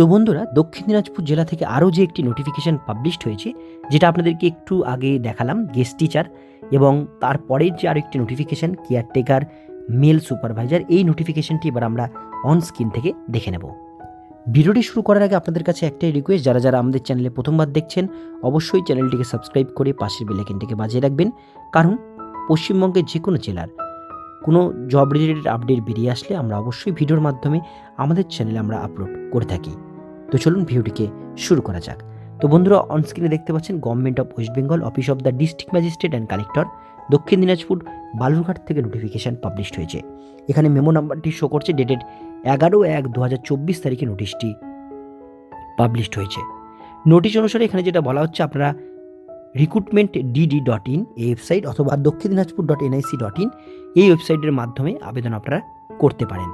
তো বন্ধুরা, দক্ষিণ দিনাজপুর জেলা থেকে আরও যে একটি নোটিফিকেশান পাবলিশড হয়েছে, যেটা আপনাদেরকে একটু আগে দেখালাম গেস্ট টিচার এবং তারপরের যে আরেকটি নোটিফিকেশান কেয়ারটেকার মেল সুপারভাইজার এই নোটিফিকেশানটি এবার আমরা অন স্ক্রিন থেকে দেখে নেব। ভিডিওটি শুরু করার আগে আপনাদের কাছে একটাই রিকোয়েস্ট যারা যারা আমাদের চ্যানেলে প্রথমবার দেখছেন, অবশ্যই চ্যানেলটিকে সাবস্ক্রাইব করে পাশের বেলাইকেনটিকে বাজিয়ে রাখবেন। কারণ, পশ্চিমবঙ্গের যে কোনো জেলার কোনো জব রিলেটেড আপডেট বেরিয়ে আসলে আমরা অবশ্যই ভিডিওর মাধ্যমে আমাদের চ্যানেলে আমরা আপলোড করে থাকি। তো চলুন ভিডিওটিকে শুরু করা যাক। তো বন্ধুরা অন স্ক্রিনে দেখতে পাচ্ছেন government of West Bengal office of the district magistrate and collector Dakshin Dinajpur, Balurghat থেকে নোটিফিকেশান পাবলিশড হয়েছে। এখানে মেমো নাম্বারটি শো করছে ডেটেড এগারো এক দু হাজার চব্বিশ তারিখে নোটিশটি পাবলিশড হয়েছে। নোটিশ অনুসারে এখানে যেটা বলা হচ্ছে, আপনারা রিক্রুটমেন্ট ডিডি ডট ইন এই ওয়েবসাইট অথবা Dakshin Dinajpur dot NIC dot in এই ওয়েবসাইটের মাধ্যমে আবেদন আপনারা করতে পারেন।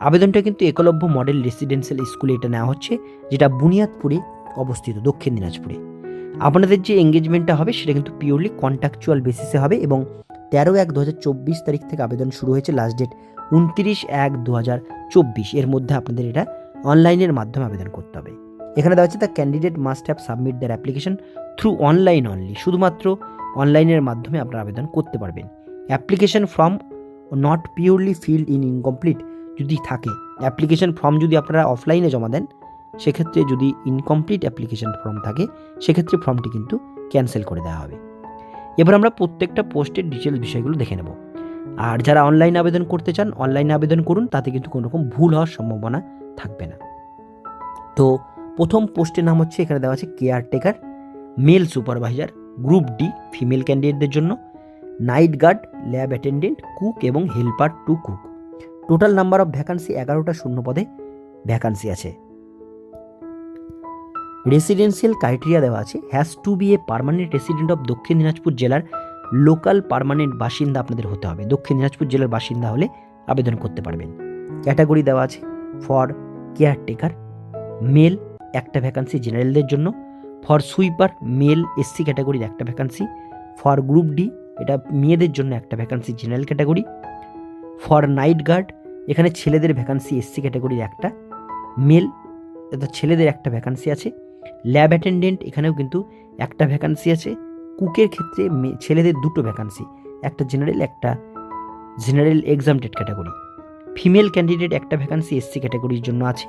আবেদনটা কিন্তু একলব্য মডেল রেসিডেন্সিয়াল স্কুলে এটা নেওয়া হচ্ছে, যেটা বুনিয়াদপুরে অবস্থিত, দক্ষিণ দিনাজপুরে। আপনাদের যে এঙ্গেজমেন্টটা হবে, সেটা কিন্তু পিওরলি কন্ট্রাকচুয়াল বেসিসে হবে এবং তেরো এক দু তারিখ থেকে আবেদন শুরু হয়েছে লাস্ট ডেট উনত্রিশ এক দু এর মধ্যে আপনাদের এটা অনলাইনের মাধ্যমে আবেদন করতে হবে। এখানে দেওয়া হচ্ছে the candidate must have submit their application through online only শুধুমাত্র অনলাইনের মাধ্যমে আপনারা আবেদন করতে পারবেন। Application form not purely filled in incomplete যদি থাকে অ্যাপ্লিকেশন ফর্ম যদি আপনারা অফলাইনে জমা দেন, সেক্ষেত্রে যদি ইনকমপ্লিট অ্যাপ্লিকেশন ফর্ম থাকে, সেক্ষেত্রে ফর্মটি কিন্তু ক্যান্সেল করে দেওয়া হবে। এবার আমরা প্রত্যেকটা পোস্টের ডিটেলস বিষয়গুলো দেখে নেব। আর যারা অনলাইনে আবেদন করতে চান অনলাইনে আবেদন করুন, তাতে কিন্তু কোনো রকম ভুল হওয়ার সম্ভাবনা থাকবে না। তো প্রথম পোস্টের নাম হচ্ছে, এখানে দেওয়া আছে caretaker male supervisor group D female ক্যান্ডিডেটদের জন্য night guard lab attendant cook এবং helper to cook total number of vacancy এগারোটা শূন্য পদে ভ্যাকান্সি আছে। রেসিডেন্সিয়াল ক্রাইটেরিয়া দেওয়া আছে। Has to be a permanent resident of Dakshin Dinajpur জেলার লোকাল পারমানেন্ট বাসিন্দা আপনাদের হতে হবে। দক্ষিণ দিনাজপুর জেলার বাসিন্দা হলে আবেদন করতে পারবেন। ক্যাটাগরি দেওয়া আছে। ফর কেয়ারটেকার মেল একটা ভ্যাকান্সি জেনারেলদের জন্য। ফর সুইপার মেল এসসি ক্যাটাগরির একটা ভ্যাকান্সি ফর গ্রুপ ডি এটা মেয়েদের জন্য একটা vacancy general category for night guard এখানে ছেলেদের ভ্যাকান্সি এসসি ক্যাটাগরির একটা মেল অর্থাৎ ছেলেদের একটা ভ্যাকান্সি আছে ল্যাব অ্যাটেন্ডেন্ট এখানেও কিন্তু একটা ভ্যাকান্সি আছে কুকের ক্ষেত্রে ছেলেদের দুটো ভ্যাকান্সি একটা জেনারেল একটা general exempted category female candidate একটা ভ্যাকান্সি এসসি ক্যাটাগরির জন্য আছে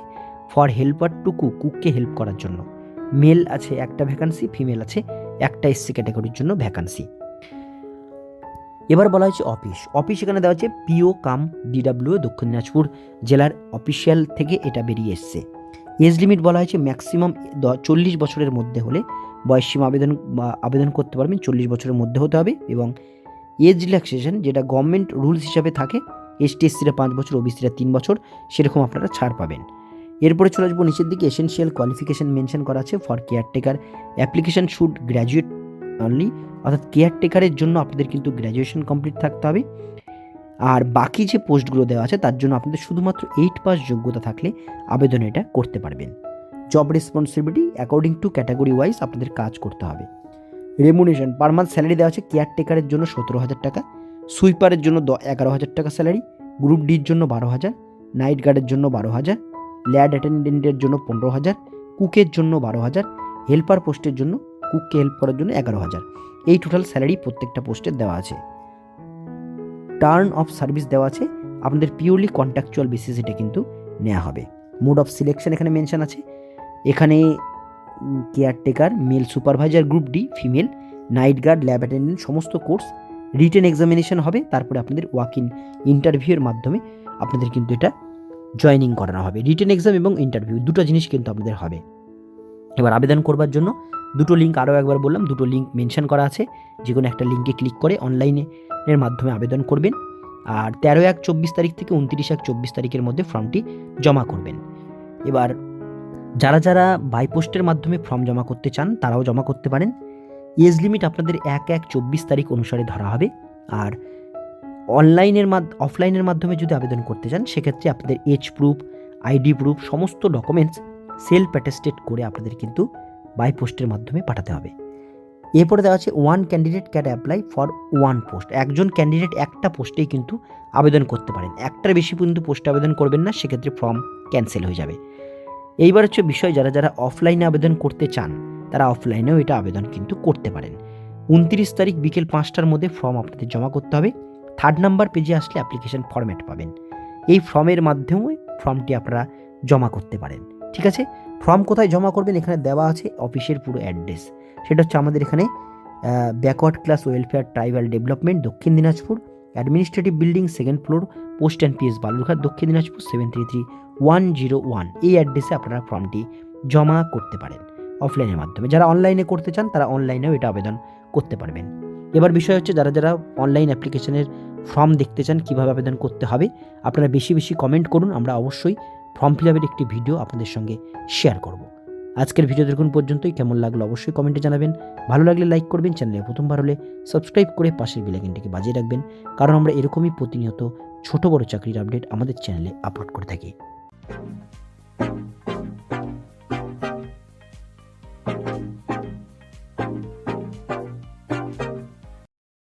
ফর হেল্পার টু কুক কুককে হেল্প করার জন্য। মেল আছে একটা ভ্যাকান্সি ফিমেল আছে একটা এসসি ক্যাটাগরির জন্য ভ্যাকান্সি এবার বলা হয়েছে অফিস। অফিস এখানে দেওয়া হচ্ছে পিও কাম ডিডাব্লিউ দক্ষিণ দিনাজপুর জেলার অফিসিয়াল থেকে এটা বেরিয়ে এসছে। এজ লিমিট বলা হয়েছে ম্যাক্সিমাম চল্লিশ বছরের মধ্যে হলে বয়সীমা আবেদন আবেদন করতে পারবেন, চল্লিশ বছরের মধ্যে হতে হবে এবং এজ রিল্যাক্সেশন যেটা গভর্নমেন্ট রুলস হিসাবে থাকে এসটি এসসিরা পাঁচ বছর, ওবিসিরা তিন বছর, সেরকম আপনারা ছাড় পাবেন। এরপরে চলে আসব নিচের দিকে এসেনশিয়াল কোয়ালিফিকেশন মেনশন করা আছে for caretaker application should graduate only অর্থাৎ কেয়ারটেকারের জন্য আপনাদের কিন্তু গ্র্যাজুয়েশন কমপ্লিট থাকতে হবে। আর বাকি যে পোস্টগুলো দেওয়া আছে, তার জন্য আপনাদের শুধুমাত্র এইট পাস যোগ্যতা থাকলে আবেদন এটা করতে পারবেন। Job responsibility according to category wise আপনাদের কাজ করতে হবে। রেমুনেশন পার মান্থ স্যালারি দেওয়া আছে কেয়ারটেকারের জন্য সতেরো হাজার টাকা সুইপারের জন্য এগারো হাজার টাকা স্যালারি গ্রুপ ডির জন্য বারো হাজার নাইট গার্ডের জন্য বারো হাজার ল্যাড অ্যাটেন্ডেন্টের জন্য পনেরো হাজার কুকের জন্য বারো হাজার হেল্পার পোস্টের জন্য কুককে হেল্প করার জন্য এগারো হাজার। এই টোটাল স্যালারি প্রত্যেকটা পোস্টের দেওয়া আছে। টার্ন অফ সার্ভিস দেওয়া আছে। আপনাদের পিওরলি কন্ট্রাকচুয়াল বেসিস এটা কিন্তু নেওয়া হবে। মোড অফ সিলেকশন এখানে মেনশন আছে। এখানে caretaker male supervisor group D female night guard lab attendant সমস্ত কোর্স রিটেন এক্সামিনেশন হবে। তারপরে আপনাদের ওয়াক ইন ইন্টারভিউয়ের মাধ্যমে আপনাদের কিন্তু এটা জয়নিং করানো হবে। রিটেন এক্সাম এবং ইন্টারভিউ দুটো জিনিস কিন্তু আপনাদের হবে। এবার আবেদন করবার জন্য দুটো লিঙ্ক আরও একবার বললাম, দুটো লিঙ্ক মেনশন করা আছে। যে কোনো একটা লিঙ্কে ক্লিক করে অনলাইনে এর মাধ্যমে আবেদন করবেন। আর তেরো এক চব্বিশ তারিখ থেকে উনত্রিশ এক চব্বিশ তারিখের মধ্যে ফর্মটি জমা করবেন। এবার যারা যারা বাই পোস্টের মাধ্যমে ফর্ম জমা করতে চান, তারাও জমা করতে পারেন। এজ লিমিট আপনাদের এক এক চব্বিশ তারিখ অনুসারে ধরা হবে। আর অনলাইনের অফলাইনের মাধ্যমে যদি আবেদন করতে চান, সেক্ষেত্রে আপনাদের এজ প্রুফ আইডি প্রুফ সমস্ত ডকুমেন্টস সেলফ অ্যাটেস্টেড করে আপনাদের কিন্তু বাই পোস্টের মাধ্যমে পাঠাতে হবে। এরপরে দেওয়া আছে one candidate can apply for one post একজন ক্যান্ডিডেট একটা পোস্টেই কিন্তু আবেদন করতে পারেন। একটার বেশি কিন্তু পোস্টে আবেদন করবেন না, সেক্ষেত্রে ফর্ম ক্যান্সেল হয়ে যাবে। এইবার হচ্ছে বিষয়, যারা যারা অফলাইনে আবেদন করতে চান, তারা অফলাইনেও এটা আবেদন কিন্তু করতে পারেন। উনত্রিশ তারিখ বিকেল পাঁচটার মধ্যে ফর্ম আপনাদের জমা করতে হবে। থার্ড নাম্বার পেজে আসলে অ্যাপ্লিকেশন ফর্ম্যাট পাবেন। এই ফর্মের মাধ্যমে ফর্মটি আপনারা জমা করতে পারেন। ঠিক আছে? ফর্ম কোথায় জমা করবেন এখানে দেওয়া আছে অফিসের পুরো অ্যাড্রেস। সেটা হচ্ছে আমাদের এখানে backward class welfare tribal development Dakshin Dinajpur administrative building second floor post and PS Balurghat, Dakshin Dinajpur seven three three one zero one এই অ্যাড্রেসে আপনারা ফর্মটি জমা করতে পারেন অফলাইনের মাধ্যমে। যারা অনলাইনে করতে চান, তারা অনলাইনেও এটা আবেদন করতে পারবেন। এবার বিষয় হচ্ছে, যারা যারা অনলাইন অ্যাপ্লিকেশনের ফর্ম দেখতে চান, কীভাবে আবেদন করতে হবে, আপনারা বেশি বেশি কমেন্ট করুন, আমরা অবশ্যই ফর্ম ফিল আপের একটি ভিডিও আপনাদের সঙ্গে শেয়ার করব। আজকের ভিডিও দেখুন পর্যন্তই। কেমন লাগল অবশ্যই কমেন্টে জানাবেন। ভালো লাগলে লাইক করবেন চ্যানেলে প্রথমবার হলে সাবস্ক্রাইব করে পাশের বেলাইকনটিকে বাজিয়ে রাখবেন। কারণ আমরা এরকমই প্রতিনিয়ত ছোট বড় চাকরির আপডেট আমাদের চ্যানেলে আপলোড করে থাকি।